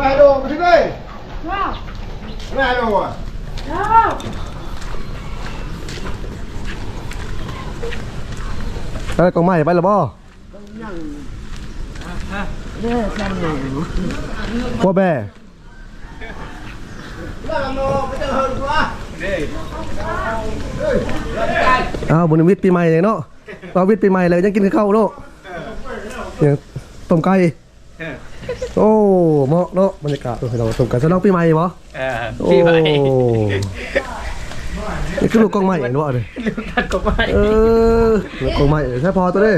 มาดูมาที่นี่มาดูอะไปกองไม้ไปแล้วบ่พ่อแบ่แล้วกันโน่ไม่จะเฮิร์นวะอ้าวบุญวิทย์ปีใหม่เลยเนาะตอนวิทย์ปีใหม่เลยยังกินข้าวเนาะอย่างต้มไก่ โอ้เหมาะเนาะบรรยากาศเราต้มไก่จะลองปีใหม่บ่เออโอ้พี่ไปนี่คือลูกกองใหม่เห็นบ่เลยตัดก็ไม่เออลูกกองใหม่ใช่พอตัวเด้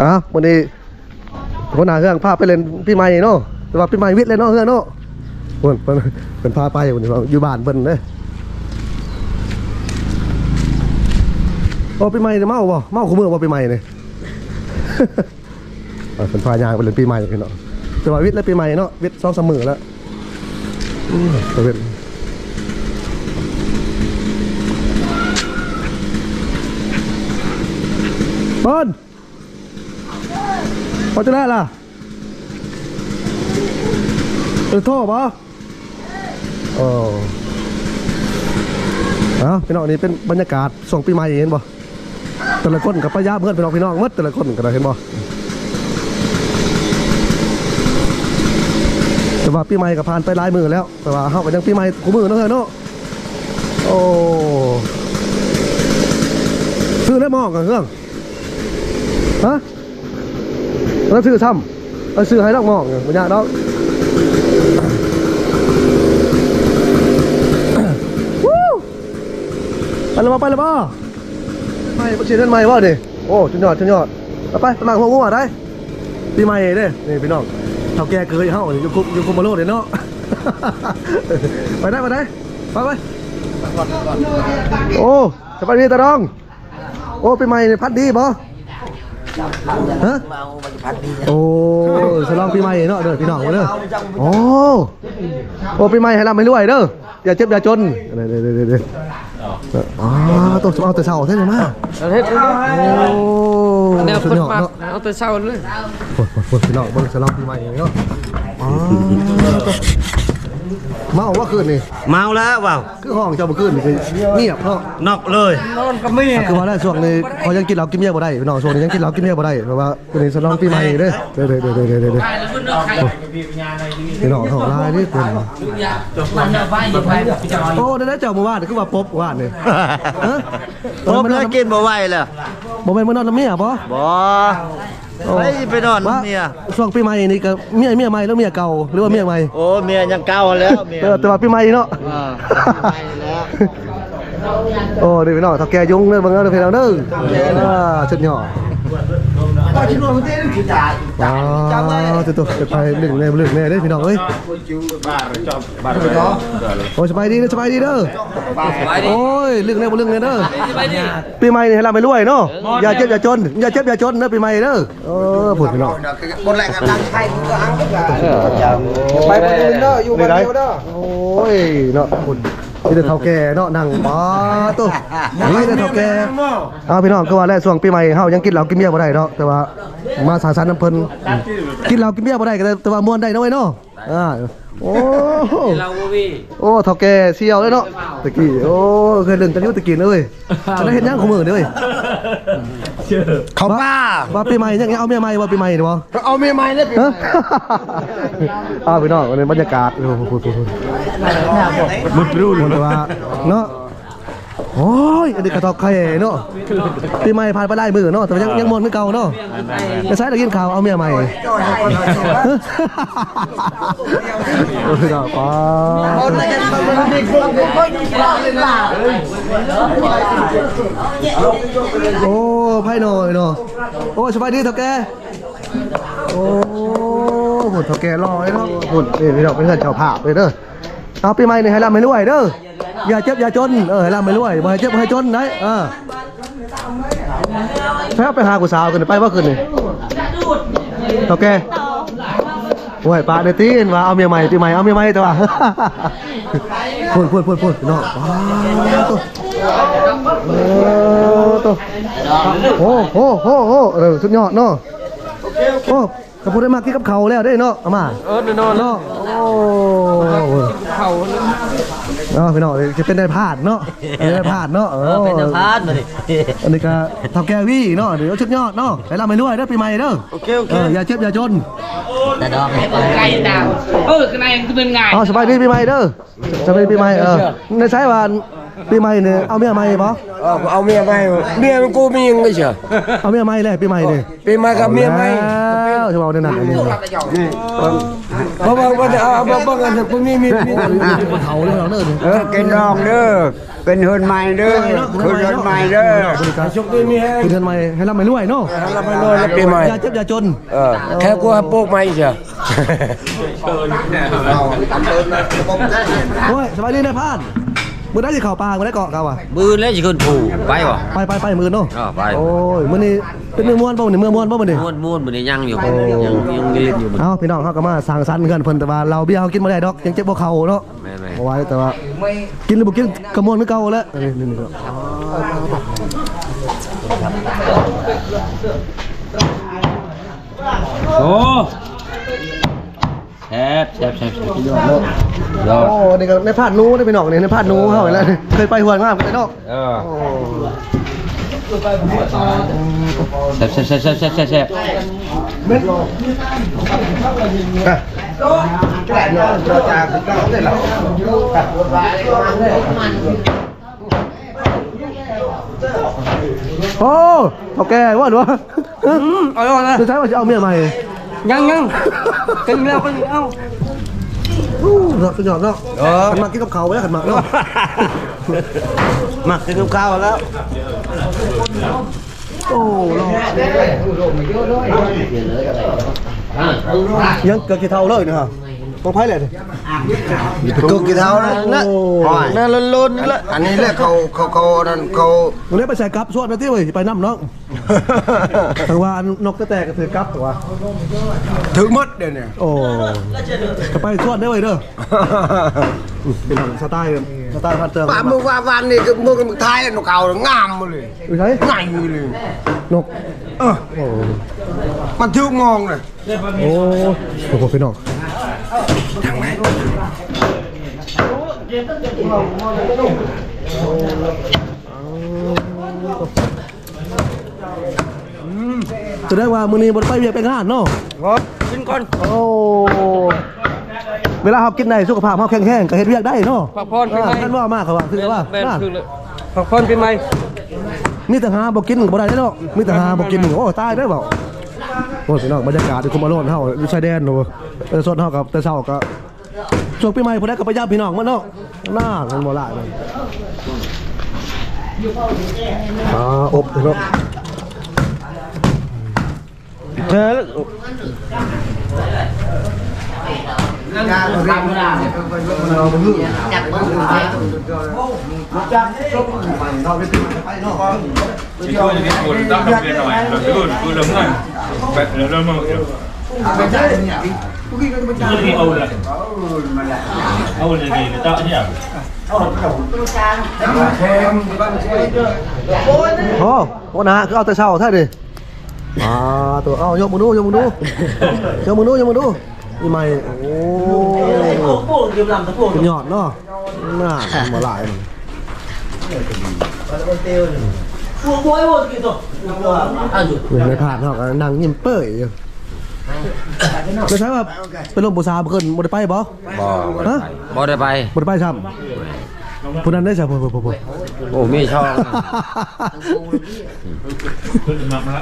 อะวันนี้คนหน้าเครื่องพาไปเล่นปีใหม่เนาะแต่ว่าปีใหม่วิทย์เลยเนาะเครื่องเนาะเพิ่นเพิ่นเพิ่นพาไปวันนี้อยู่บ้านเพิ่นเด้โอ้ปีใหม่เนี่ยเมาบ่เมาคู่มือบ่ปีใหม่เนี่ย เป็นพายางไปเล่นปีใหม่กันเนาะแต่ว่าวิทย์แล้วปีใหม่เนาะวิทย์สองสามมือแล้วต่เป็นเปิ้ลพอจะได้ล่ะเออโทษปะโอ้เอาพี่น้องนี่เป็นบรรยากาศส่งปีใหม่เห็นบ่แต่ละคนกับป้ายาเพื่อนพี่น้องพี่น้องหมดแต่ละคนก็ได้เห็นบ่ แต่ว่าปีใหม่ก็ผ่านไปหลายมือแล้ว แต่ว่าเฮาก็ยังปีใหม่กูมือเนาะเฮ้ยเนาะโอ้ซื้อแล้วมองกันเครื่องฮะแล้วซื้อซ้ำเอาซื้อให้ดอกมองมันยากดอกวู้ไปแล้วบ่ไปแล้วบ่ไม่บ่เชียร์นั่นใหม่บ่ดิโอ้ชุดยอดชุดยอดไปไปหนั่งหัวงัวได้ปีใหม่เด้นี่พี่น้อง เท่าแก่เคยเฮาอยู่คุกอยู่คุมมาโลดเด้เนาะ ไปได้ไปได้ไปไปโอ้สบายดีตาดอง โอ้ปีใหม่นี่พัดดีบ่ฮะโอ้ฉลองปีใหม่เนาะเด้อพี่น้องมาเด้อโอ้โอ้ปีใหม่ให้ร่ำให้รวยเด้ออย่าเจ็บอย่าจนเด้อเด้อเด้อเด้ออ๋อต้องเอาแต่เช้าเท่านั้นมาเอาเฮ็ดเฮ็ดโอ้ แนวสุดเพิ่นยอดเอาแต่เช้าเลยปวดปวดปวดพี่น้องบังสลับปีใหม่อย่างเนาะอ๋เมาว่าคืนนี่เมาแล้วว่าวคือห้องเจ้าบ่คืนนี่เงียบเนาะ นอกเลย นอนก็ไม่คือว่าได้ช่วงนี้เขายังกินเหล้ากินเบียร์บ่ได้พี่น้องช่วงนี้ยังกินเหล้ากินเบียร์บ่ได้เพราะว่าเป็นสลองปีใหม่เด้อเด้อเด้อเด้อเด้อเด้อเด้อพี่น้องของลายนี่เป็นโอ้ได้ได้เจ้าเมื่อวานคือว่าป๊บว่าเนี่ เออ พบแล้วกินบ่ไหวเล้ว บ่แม่นมานอนน้ำเมียบ่บ่ไปไปนอนเมียช่วงปีใหม่นี่ก็เมียเมียใหม่แล้วเมียเก่าหรือว่าเมียใหม่โอ้เมียยังเก่าแล้วเมียเออแต่ว่าปีใหม่เนาะอ่าปีใหม่แล้วโอ้ดีไปหน่อยถ้าแกยุงเด้อเบิ่งเอาเด้อพี่น้องเด้ออ่าชุดหย่อ ก็ชิโน่มันเต้นกี่จ่ายอ๋อตัวตัวไปหนึ่งแน่หนึ่งแน่เด้พี่น้องเอ้ยบ้าจอบบ้าเลยเนาะโอ้ยสบายดีเด้อสบายดีเด้อโอ้ยเรื่องแน่บ่เรื่องแน่เด้อปีใหม่นี่ให้เราไปรวยเนาะอย่าเจ็บอย่าจนอย่าเจ็บอย่าจนเด้อปีใหม่เด้อเออพูดพี่น้องคนแรงกำลังใช้ก็อังก็ไปคนอื่นเด้ออยู่คนเดียวเด้อโอ้ยเนาะคุณ นี่แต่เท่าแก่เนาะนั่งป้าตุ๊นี่แต่เท่าแก่เอาพี่น้องก็ว่าแล้วช่วงปีใหม่เฮายังกินเหล้ากินเบียร์บ่ได้เนาะแต่ว่ามาสาสารน้ำเพิ่นกินเหล้ากินเบียร์บ่ได้ก็แต่แต่ว่าม่วนได้เนาะเว้ยเนาะอ่า โอ้โหเราบ่มีโอ้เท่าแก่เสี่ยวเลยเนาะตะกี้โอ้เคยเล่นกันอยู่ตะกี้เอ้ยจะได้เห็นยังของมือเด้อเว้ยเขาป้าว่าปีใหม่ยังไงเอาเมียใหม่ว่าปีใหม่นี่บ่เอาเมียใหม่เลยฮะอ้าวพี่น้องวันนี้บรรยากาศโอ้โหมุดรู้เลยว่าเนาะ โอ้ยอันนี้กระทอกไข่เนาะปีใหม่ผ่านไปไล่มือเนาะแต่ว่ายังยังมนไม่เก่าเนาะจะใช้ตะกินข่าวเอาเมียใหม่โอ้ยดอกป้าโอ้ไพ่หน่อยเนาะโอ้สบายดีเท่าแกโอ้หุ่นเท่าแกรอไอ้เนาะหุ่นนี่พี่น้องเป็นเพื่อนเจ้าภาพเลยเด้อ เอาปีใหม่นี่ให้ร่ำให้รวยเด้ออย่าเจ็บอย่าจนเออให้ร่ำให้รวยบ่ให้เจ็บบ่ให้จนได้เออใช่ไปหากูสาวกันไปว่าคืนนี่เท่าแก่โอ้ยปาเดตีนว่าเอาเมียใหม่ปีใหม่เอาเมียใหม่แต่ว่าพูดพูดพูดพูดพี่น้องว้าวตัวโอ้ตัวโอ้โหโอ้โหเออสุดยอดเนาะโอเคโอเคโอ้ กระพุ้ได้มากินกับเขาวแล้วได้เนาะอามาเออโดนๆเนาะโอ้เขาเลยเนาะพี่น้องจะเป็นได้พลาดเนาะเป็นได้พลาดเนาะเออเป็นสะพานมาดิอันนี้ก็เท่าแก่วี่เนาะเดี๋ยวชุดยอดเนาะไปรับไปด้วยเด้อปีใหม่เด้อโอเคโอเคเอออย่าเจ็บอย่าจนแต่ดอกไก่ดาวเออข้างในมันเป็นไงอ๋อสบายดีปีใหม่เด้อสบายดีปีใหม่เออในใช้ว่า ปีใหม่เนี่ยเอาเมียใหม่บ่เอาเอาเมียใหม่เมียมันกูมียังไงเชียวเอาเมียใหม่เลยปีใหม่เนี่ยปีใหม่กับเมียใหม่แล้วจะเอาในนั้นอันนี้เพราะว่าว่าจะเอาเอาบ้างกันพวกนี้มีมีเขาเลยเราเด้อเออกินดองเด้อเป็นเฮือนใหม่เด้อเฮือนใหม่เด้อชุกได้มีแฮงกินเงินใหม่ให้รับไม่รวยเนาะเราไปเลยแล้วปีใหม่อย่าเจ็บอย่าจนเออแค่กูให้ปลูกใหม่เชียวโอ้ยสบายดีนายพาน มือได้สิเข่าปลามือได้เกาะเขาอะมือแล้วสิขึ้นผูไปบ่ไปไปไปมือเนาะอ่าไปโอ้ยมื้อนี้เป็นมือม้วนบ่มื้อนี้มือม้วนบ่มื้อนี้ม้วนม้วนมันยังอยู่ยังยังเรียนอยู่มันเอ้าพี่น้องเขาก็มาสั่งสรรค์กันเพิ่นแต่ว่าเราเบี้ยเขากินบ่ได้ดอกยังเจ็บบ่เข่าเนาะแม่แม่เอาไว้แต่ว่ากินหรือบ่กินกระมวลคือเก่าแล้วนี่นี่นี่โอ้ แซ่บแซ่บแซ่บแซ่บยอดเลยยอดโอ้นี่ก็ในพาดหนูได้พี่น้องนี่ในพาดหนูเฮาอีกแล้วนี่เคยไปหัวงามกันได้เนาะเออแซ่บแซ่บแซ่บแซ่บแซ่บแซ่บแซ่บโอ้เฒ่าแก่ว่าหรือวะเอาเอาเลยจะใช้ว่าจะเอาเมียใหม่ ยังยังกินแล้วกินเอาอู้เนาะสุดยอดเนาะขันมากินกับเขาวไว้แล้วขันมาเนาะมากินกับข้าวแล้ว โอ้เนาะยังเกิดกี่เท่าเลยเนะฮะของไผ่เลยนี่กูกี่เท่านะนะโอ้นั่นล้นๆนี่แหละอันนี้แหละเขาเขาเขานั่นเขาวันนี้ไปใส่กั๊บสวดไปที่เว้ยไปน้ำเนาะ แต่ว่านกกระแตกก็ถือกั๊บตัวถึงหมดเดี๋ยวนี้โอ้ก็ไปสวดได้เว้ยเด้อเป็นของสไตล์สไตล์พันเติมป่าเมื่อวานวันนี่ก็เมื่อกันท้ายนกเขางามมาเลยอยู่ไหนง่ายเลยนกเออโอ้มันทึกมองเลยโอ้โหพี่น้อง จะได้ว่ามือนี้บนไปเวียกไปงานเนาะครับกินก่อนโอ้เวลาเขากินในสุขภาพเขาแข็งแรงก็เฮ็ดเวียกได้เนาะพักผ่อนปีใหม่ท่านว่ามากเขาว่าคือว่าแม่นน่าคือเลยพักผ่อนปีใหม่มีแต่หาบ่กินบ่ได้เนาะมีแต่หาบ่กินโอ้ตายได้เปล่าโอ้พี่น้องบรรยากาศที่คุมอารมณ์เฮาอยู่ชายแดนเนาะเออสดเฮากับแต่เช้าก็ช่วงปีใหม่พอได้ก็ไปย่าพี่น้องมันเนาะน่ามันบ่หลายเลยอ่าอบเนาะ เออ Chỉ có những cái cuốn tóc đặc biệt rồi, là cái cuốn cuốn lấm này. Vậy là nó mà kiểu. Những cái Âu là Âu là gì người ta nhỉ? โอ้โอ้นะคือเอาแต่เช้าแท้ดิอ่าตัวเอายกมือดูยกมือดูยกมือดูยกมือดูนี่ใหม่โอ้เป็นยอดเนาะน่ามันบ่หลายมันไม่ผ่านเนาะก็นั่งยิ้มเป้ยอยู่ไม่ใช่ว่าเป็นลมปูซาเพิ่นบ่ได้ไปบ่บ่ฮะบ่ได้ไปบ่ได้ไปซ้ำผู้นั้นได้จ้ะผู้ผู้ผู้ผู้ โอ้มีช่อง Cuốn mặt nó.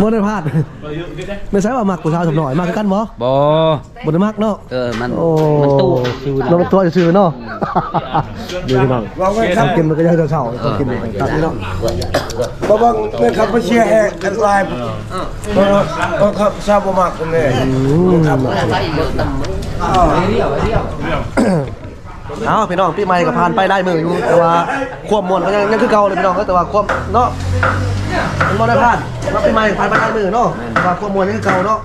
บ่ได้พลาด Rồi dựng cái đấy. ไม่ใช่ว่ามักผู้สาวสำหน่อยมักคือกันบ่บ่บ่ได้มักเนาะเออมันโอ้มันตู้ชื่อเราเป็นตัวซื่อๆเนาะเดี๋ยวพี่น้องว่าไว้คต้รัอบงกินมันก็ยังจะเช้าต้องกินครับพี่น้องบ่บังเมื่อขับมาเชียร์แฮกกันไลน์เออเออครับทราบบ่มากกันเลยเอ้าพี่น้องปีใหม่ก็ผ่านไปได้มืออยู่แต่ว่าความม่วนก็ยังยังคือเก่าเลยพี่น้องก็แต่ว่าความเนาะมันบ่ได้ผ่านว่าปีใหม่ผ่านไปได้มือเนาะแต่ว่าความม่วนยังคือเก่าเนาะ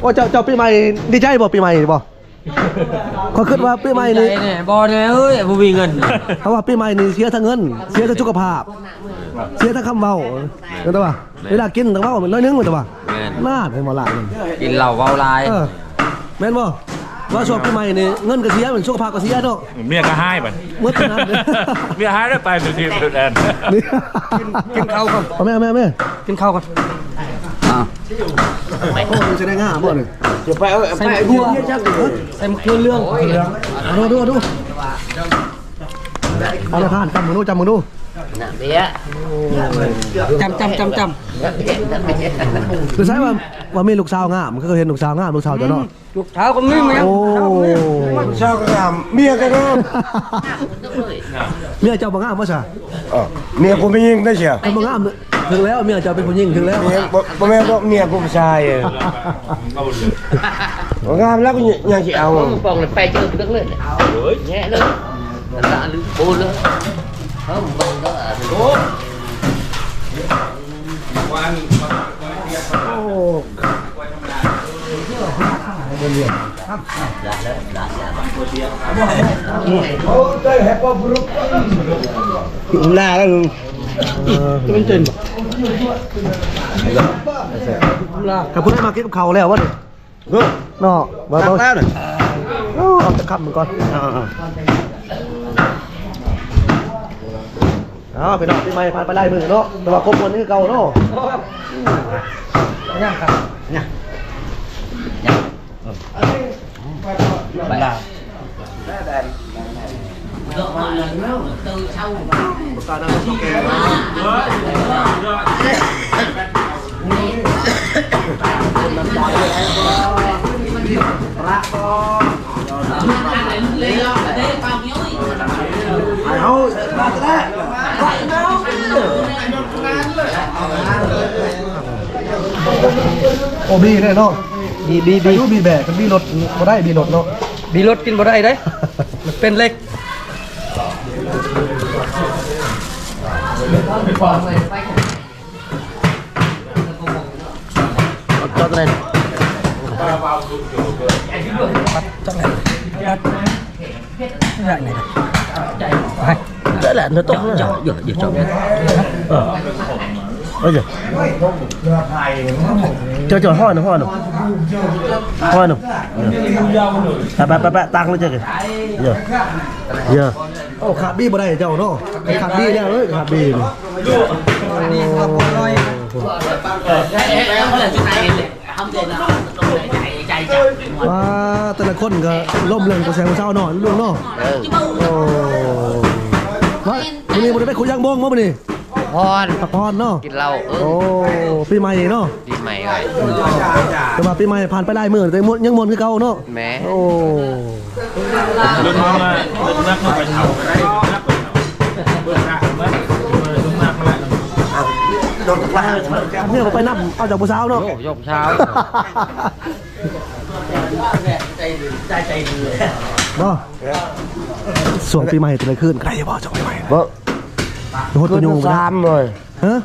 โอ้เจ้าเจ้าปีใหม่ดีใจบ่ปีใหม่บ่เขาคิดว่าปีใหม่ใจนี่เนี่ยบ่เนี่ยเอ้ยบ่มีเงินเพราะว่าปีใหม่นี่เสียทั้งเงิน เสียทั้งสุขภาพ เสียทั้งคำเว้าเห็นแต่ว่าเวลากินต้องเว้ามันน้อยนึงมันแต่ว่าแม่นน่าเป็นบ่ล่ะมันกินเหล้าเว้าลายเออแม่นบ่ ว่าช่วงปีใหม่นี่เงินก็เสียเหมือนสุขภาพก็เสียเนาะเมียก็ให้บัดหมดเท่านั้นเมียให้ได้ไปสุดที่สุดแอนนี่กินข้าวก่อนเอาแม่แม่แม่กินข้าวก่อนอ่าโอ้ยจะได้ง่าบ่นี่จะไปเอาไปไอ้บัวเนี่ยจังเลยใส่มะเขือเรื่องเอาดูดูดูเอาละทานจำมือดูจำมือดู จำจำจำจคือใช่ว่าว่ามีลูกสาวงามก็เคยเห็นลูกสาวงามลูกสาวเจ้าเนาะำลูกเท้าก็มีมั้ยโอ้ชาวกระงามเมียก็งามเมียเจ้าบ่งามบ่ซะเออเมียกูไม่ยิงได้เชียวคนบ่งามถึงแล้วเมียเจ้าเป็นผู้หญิงถึงแล้วเมียบ่บ่แม่นบ่เมียกูผู้ชายเออเอาเลยบ่งามแล้วก็ยังสิเอาบอกเลยไปเจอ đứng lên nhẹ lên lạ lưng bô lên không bằng đó là หน้าแล้วลุงเป็นจริงกับคุณได้มากินกับเขาแล้ววะเนี่ยเนาะว่าตับ่กแล้วน่ะเอาจะขับมันก่อน เอาไปนอนปีใหม่ผ่านไปไล่มือเนาะแต่ว่าครบวันนี้เก่าเนาะย่างครับย่าง từ sau การนั่งรถแก lên lo ở đây bao nhiêu เอาบ้าจะได้ โอ้บีเลยเนาะบีบีบีบีแบกกันบีรถก็ได้บีรถเนาะมีรถกินบ่ได้เด้มันเป็นเล็กจอดเลยได้แหละเนื้อต้มเยอะเยอะเยอะจอดเออเยอะเจอจอดห้อยหนึ่ งห้อยหนึ่งห้อยหนึ่งไปไปไปตังเลยเจอกันเยอะเยอะโอ้ขาดบี้บ่ได้เจ้าเนาะขาดบี้แล้วเลยขาดบี้เลย không thể nào không thể chạy chạy chạy ว่าแต่ละคนก็ล่มเรื่องกระแสของเช้าเนาะลุงเนาะ โอ้ว่าวันนี้มันได้คุยยังบ้งมั้งมันนี่ hòn พักผ่อนเนาะกินเหล้าเอโอ้อปีใหม่เนาะปีใหม่เลยแต่ว่าปีใหม่ผ่านไปได้มื้อแต่ยังมนคือเก่าเนาะแหม่โอ้รถมาเริ่มนักมาไปเผาได้นักไปเผาเบื่อหนักเมื่อเริ่มนักมาแล้วเนี่ยผมไปนับเอาจากผู้สาวเนาะโอ้ยกเช้าเนาะส่วนปีใหม่เป็นอะไรขึ้นใครจะบอกจบปีใหม่บ่โหดขึ้ตันวยูสามเลยฮะ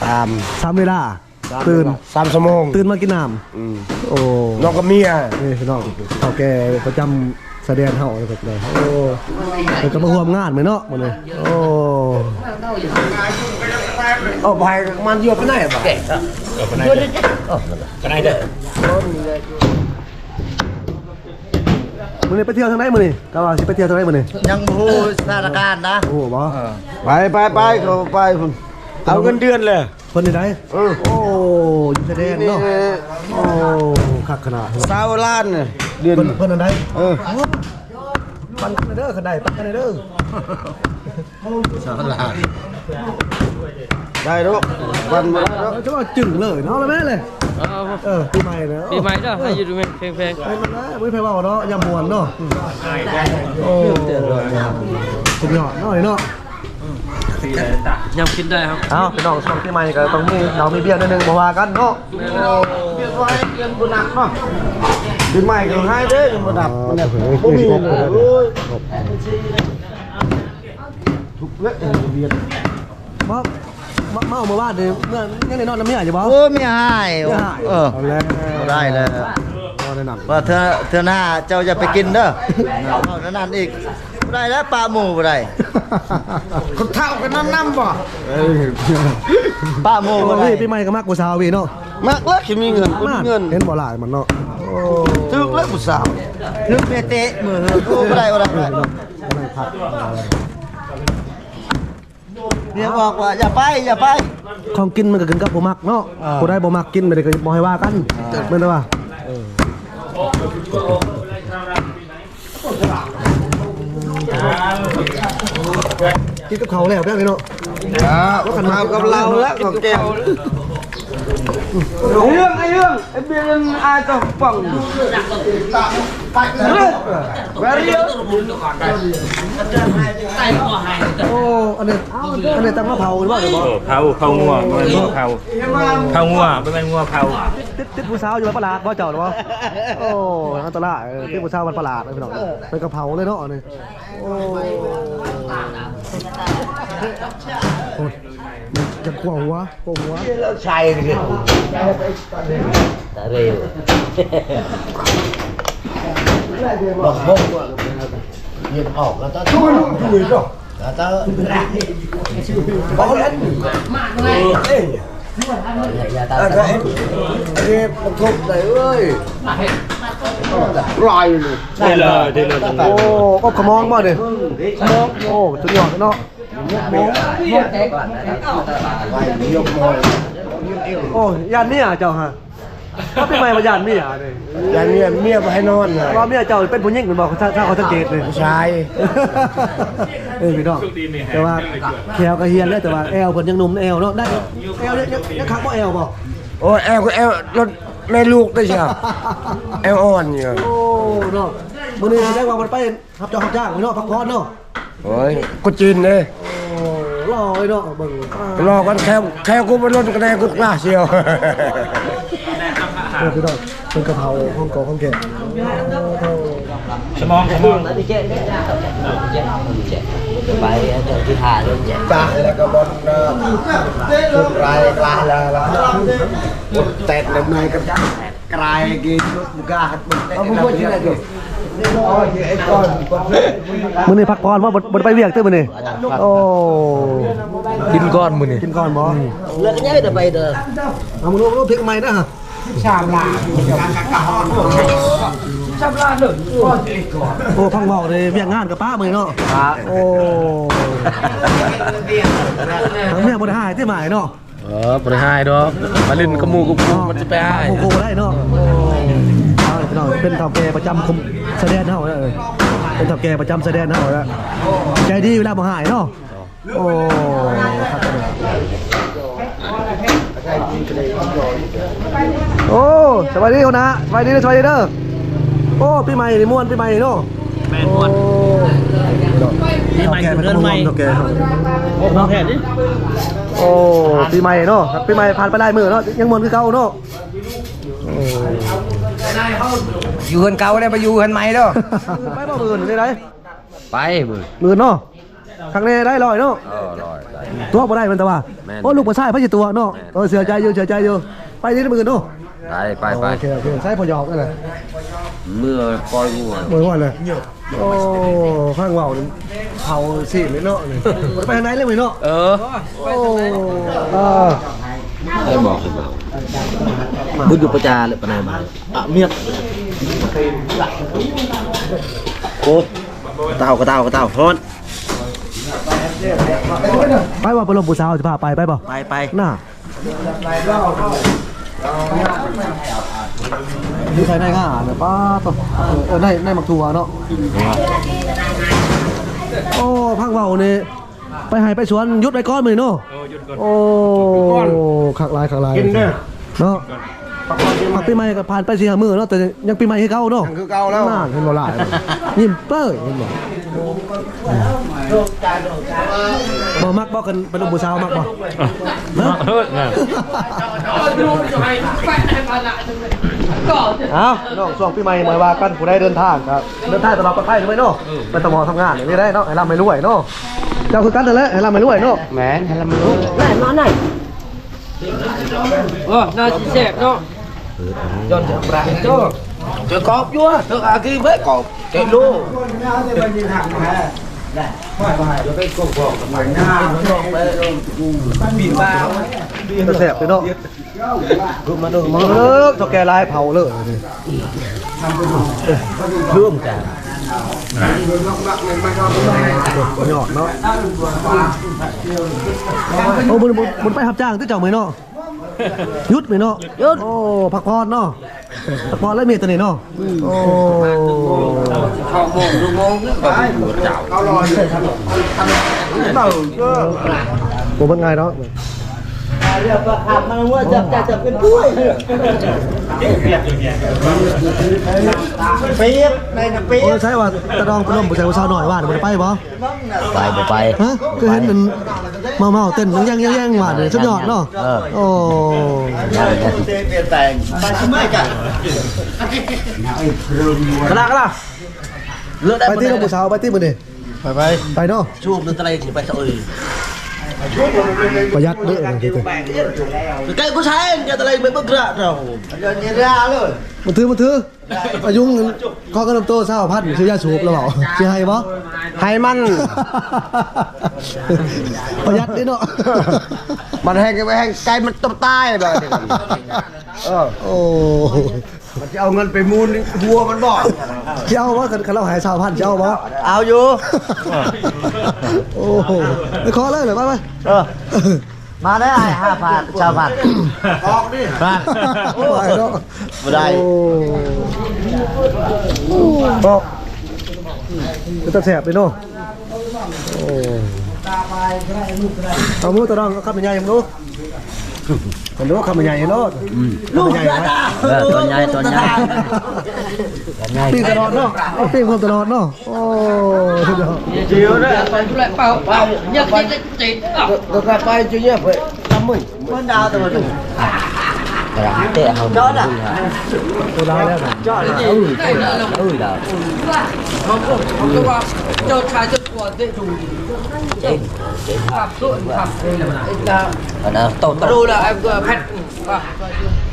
สามสามเวลา ตื่นสามชั่วโมง ตื่นมากินน้อืมำโอ้น้องกับเมียนี่พี่น้องเขาแกประจำแสดงเฮาเลยแบบเลยโอ้เป็นก็มาร่วมงานไหมเนาะมันเลยโอ้เอาไปมันเยอะไปไหนบ่มันนี่ ไปเที่ยวทางไหนมันนี่กะว่าสิไปเที่ยวทางไหนมันนี่ยังบ่ฮู้สถานการณ์นะโอ้โหบ่ไปไปไปเขาไปพุ่นเอาเงินเดือนเลยคนที่ไหนเออโอ้อยู่แสดงเนาะโอ้คักขนาดสาวล้านน่ะเดือนเพิ่นเพิ่นอันใดเออปันกันเด้อคันใดปันกันเด้อได้ลูกวันบ่ได้ลูกเอาจะว่าจึงเลยเนาะแล้วแม่เลย เออปีใหม่เนาะปีใหม่เด้อให้อยู่ดูแม่เพลงเป็นมันนะไม่ไผเว้าเนาะอย่ามวนเนาะโอ้สุดยอดเนาะเนาะๆยำกินได้ครับเอ้าพี่น้องช่วงปีใหม่ก็ต้องมีเรามีเบียร์นิดนึงบ่ว่ากันเนาะเดือนไว้เดือนบ่หนักเนาะเดือนใหม่ก็ให้เด้อเดือนบ่ดับมันเนี่ยบ่มีเลยโอ้ยทุกเละเบียร์มา มาเมาเมื่อวานนี่เมื่อยังได้นอนน้ำเมียอยู่บ่โอ้ไม่ให้ไม่ให้เออ เอาแล้วบ่ได้แล้วนอนในนั้นว่าเธอเธอหน้าเจ้าจะไปกินเด้อเอาเท่านั้นอีกบ่ได้แล้วปลาหมูบ่ได้คนเท่ากันนั่นน้ำบ่ปลาหมูโอ้บ่ได้พี่พี่ไม่ก็มักผู้สาวพี่เนาะมากแล้วคิมีเงินบ่มีเงินเห็นบ่หลายมันเนาะโอ้ถึกแล้วผู้สาวนึกเมเตะมือเฮือกูบ่ได้บ่ได้พี่น้องบ่ได้พัก เนี่ยบอกว่าอย่าไปอย่าไปของกินมันก็ขึ้นกับบ่มักเนาะผู้ใดบ่มักกินไม่ได้ก็บ่ให้ว่ากันแม่นบ่ว่ากินกับเขาวแล้วแม่พี่เนาะว่ากันมากับเราแล้วของแก้วเรื่องไอ้เรื่องไอ้เบียนอาจจะฟังไปเรีย โอ้อันนี้อันนี้ตั้งมะเผาหรือว่าเดี๋ยวบ่โอ้เผาเผางัวไม่เป็นงัวเผาเผางัวไม่เป็นงัวเผาติดติดผู้สาวอยู่บ้านประหลาดบ่เจ้าหรือบ่าโอ้อันตรายติดผู้สาวบ้านประหลาดเลยพี่น้องเป็นกะเพราเลยเนาะอันนี้โอ้จะกลัวหัวกลัวหัว sai kìa ta rêu bọc bông nhìn ổ là ta chui chui rồi là ta bó lên Dạ, ta ta นี่ประกบไหนเอ้ยลอยเลยเทเลยเทเลยโอ้ก็ขมองบ่เนี่ยขมองโอ้สุดยอดเนาะโอ้ยานเมียเจ้าฮะ ก็เป็นไงมายานเมียเนี่ยอย่างเมียเมียไปให้นอนเลยว่าเมียเจ้าเป็นผู้หญิงเหมือนบอกถ้าถ้าเขาสังเกตเลยชายเออพี่น้องแต่ว่าแคลก็เฮียนแล้วแต่ว่าแอลเพิ่นยังหนุ่มแอลเนาะได้แอลเนี่ยยังคักบ่แอลบ่โอ้ยแอลก็แอลรถแม่ลูกได้ใช่แอลอ่อนอยู่โอ้เนาะมื้อนี้แสดงว่ามันไปรับจ้างรับจ้างเนาะพักผ่อนเนาะโอ้ยกูจีนเลยโอ้รอไว้เนาะเบิ่งรอกันแค่แค่กูไปรถกันได้กูกล้าเชียว เออพี่น้องเป็นกะเพราห้องกอห้องแกงสมองสมอง nó đi chết đấy chết đi chết phải cho thứ hai luôn chết จ้าแล้วก็บอลชุดไรกลาละละแตะเลยนายกับกลายกินมุกาหัดมันเอาบุกจีนอะไรกูอ๋อไอ้ก้อนมื้อนี้พักผ่อนว่าบ่บ่ได้ไปเวียกตื้อมื้อนี้โอ้กินก้อนมือนี่กินก่อนบ่ lỡ cái nhớ được bây giờ เอามาลูกพริกใหม่นะฮะ โอ้พังเบาเลยเวียกงานกับป้ามื้อนี้เนาะโอ้ทางเมียบ่ได้หายที่หมายเนาะเออบ่ได้หายดอกมาลินกับหมู่กับกูมันจะไปหายโอ้โหได้เนาะเอาพี่น้องเป็นเฒ่าแก่ประจำคุมแสดงเฮาเอ้ยเป็นเฒ่าแก่ประจำแสดงเฮาแล้วใจดีเวลาบ่หายเนาะโอ้ครับ โอ้สวัสดีคนนะสวัสดีนะสวัสดีเด้อโอ้ปีใหม่นี่ม่วนปีใหม่เนาะแม่นม่วนปีใหม่คือเดือนใหม่เฒ่าแก่โอ้ของแท้ดิโอ้ปีใหม่เนาะครับปีใหม่ผ่านไปหลายมื้อเนาะยังม่วนคือเก่าเนาะอยู่คนเก่าได้ไปอยู่คนใหม่ด้วยไปบ่มื่นนี่ไรไปมือมื่นเนาะ ครั้งนี้ได้ลอยเนาะเออลอยได้ ตัวบ่ได้มันแต่ว่าแม่นโอ้ลูกบ่ใช่พระจิตัวเนาะเออเสียใจอยู่เสียใจอยู่ไปนี่ได้มื่นเนาะไปไปไปโอเคโอเคใช่พอหยอกนั่นแหละเมื่อปล่อยกูอะมื่นวันเลยโอ้ข้างเว้านี่เผาสิเลยเนาะนี่ไปทางไหนเลยมื้อเนาะเออโอ้เออได้บอกขึ้นมาบุญอยู่ประจาเลยปานายมาอะเมียกโคเต่ากระเต่ากระเต่าฟอน ไปว่าไปลมผู้สาวสิพาไปไปบ่ไปไปน่านี่ใครได้ง่าเนี่ยป้าตัวเออได้ได้หมักถั่วเนาะโอ้พังเบานี่ไปใหายไปสวนยุดไปก้อนมือเนาะโอ้หยุดก่อนโอ้ขักลายขักลายกินเด้อเนาะพักปีใหม่ก็ผ่านไปสี่ห้ามือเนาะแต่ยังปีใหม่ให้เก่าเนาะยังคือเก่าแล้วน่าเห็นบ่หลายยิ้มเป้ยเห็นบ่ บ่มักบ่กันเป็นลูกผู้สาวมักบ่เนาะเฮ้ยน่ะเอาน้องช่วงปีใหม่หมายว่ากันผู้ใดเดินทางครับ เดินทางตลอดปลอดภัยใช่ไหมเนาะไปตมอทำงานอย่างนี้ได้เนาะให้ร่ำให้รวยเนาะเจ้าคือกันนั่นแหละให้ร่ำให้รวยเนาะแหมให้ละมันรู้โอ้น่าสิแซ่บเนาะจนจะปราโจ้ Chơi cọp vua, thức à kia với cọp, chạy luôn. จะแสบไปเนาะมาดูมาเลิกเท่าแกลายเผาเลยร่วมกันหยอดเนาะโอ้บุญบุญบุญไปหับจ้างที่เจ้าไหมเนาะยุดไหมเนาะยุดโอ้พักผ่อนเนาะพักผ่อนแล้วมีตัวนี้เนาะ โอ้ Không mồm, đúng không? Còn một chảo. โหมันไงเนาะเปี๊ยบในน้ำเปี๊ยโอ้บใช่ว่าตะดองปลมผู้ชายผู้สาวหน่อยว่ามันไปบ่ไปบ่ไปฮะก็เห็นมันเมาเมาๆเต้นยังยังยังว่าเนี่ยสุดยอดเนาะโอ้เปลี่ยนแต่งไปทำไมกัน Cái nào, cái nào? Lựa ไป đây ที่ một เรา đây ผู้สาวไปที่มันดิไปไปไปเนาะ Chuông lên tay thì phải sợ ơi. ป ระหยัดเด้อมันสิ Cái có sai, nhà tay mới bước ra rồi. เดินยีราเลยมันถือมันถืออายุงขอขนมโตเศร้าพัดซื้อยาสูบแล้วเปล่าสิให้บ่ ให้มัน ประหยัดดิเนาะ มันแห้งไปแห้งไก่มันต้มตายแบบนี้เออโอ้ มันจะเอาเงินไปมูลวัวมันบอกสิเอาบ่คันคันเราหายชาวพันสิเอาบ่เอาอยู่ โอ้โหไปขอเลยเลยไปไปเออมาได้ห้าพันชาวบ้านออกดิโอ้ยเนาะบ่ได้โอ้โอ้เป็นตาแสบเลยเนาะโอ้เอามือตะดองขับเป็นใหญ่ยังรู้มันรู้ขับเป็นใหญ่เนาะขับเป็นใหญ่ไหม Ờ, tuần nhai, tuần nhai. ปิ้งตลอดเนาะเอาปิ้งความตลอดเนาะโอ้สุดยอด chiều đó nhất nhất chết. được gặp ai chưa nhớ vậy năm mươi mới đau rồi mà Cái tệ không? Chó đã. ตัวร้ายแล้วนะ cho nó Ui, ui là. ก็ว่าเจ้า ชายเจ้าตัวได้ดู Chết. ขั